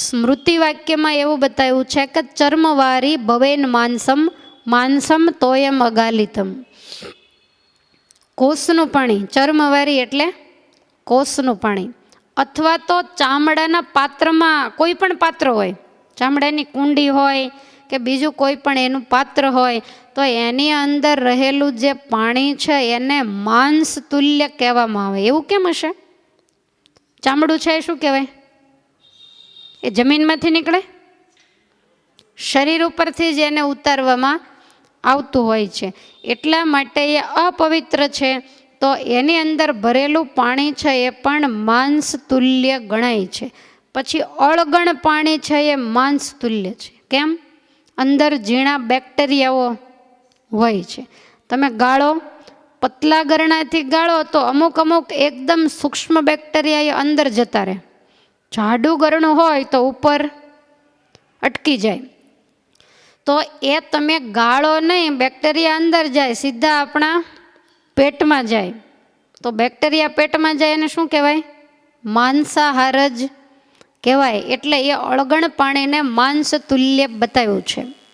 સ્મૃતિ વાક્યમાં એવું બતાવ્યું છે કે ચર્મવારી ભવેન માનસમ માનસમ તોયમ અગાલિતમ. કોષનું પાણી, ચર્મવારી એટલે કોષનું પાણી. અથવા તો ચામડાના પાત્રમાં કોઈ પણ પાત્ર હોય, ચામડાની કુંડી હોય કે બીજું કોઈ પણ એનું પાત્ર હોય, તો એની અંદર રહેલું જે પાણી છે એને માંસ તુલ્ય કહેવામાં આવે. એવું કેમ હશે? ચામડું છે શું કહેવાય? એ જમીનમાંથી નીકળે? શરીર ઉપરથી જ એને ઉતારવામાં આવતું હોય છે. એટલા માટે એ અપવિત્ર છે. તો એની અંદર ભરેલું પાણી છે એ પણ માંસ તુલ્ય ગણાય છે. પછી અળગણ પાણી છે એ માંસ તુલ્ય છે. કેમ? અંદર ઝીણા બેક્ટેરિયાઓ હોય છે. તમે ગાળો, પતલા ગરણાથી ગાળો તો અમુક અમુક એકદમ સૂક્ષ્મ બેક્ટેરિયા એ અંદર જતા રહે. જાડું ગરણું હોય તો ઉપર અટકી જાય. તો એ તમે ગાળો નહીં, બેક્ટેરિયા અંદર જાય, સીધા આપણા પેટમાં જાય. તો બેક્ટેરિયા પેટમાં જાય એને શું કહેવાય? માંસાહાર જ કહેવાય. એટલે એ અળગણ પાણીને માંસ તુલ્ય બતાવ્યું છે.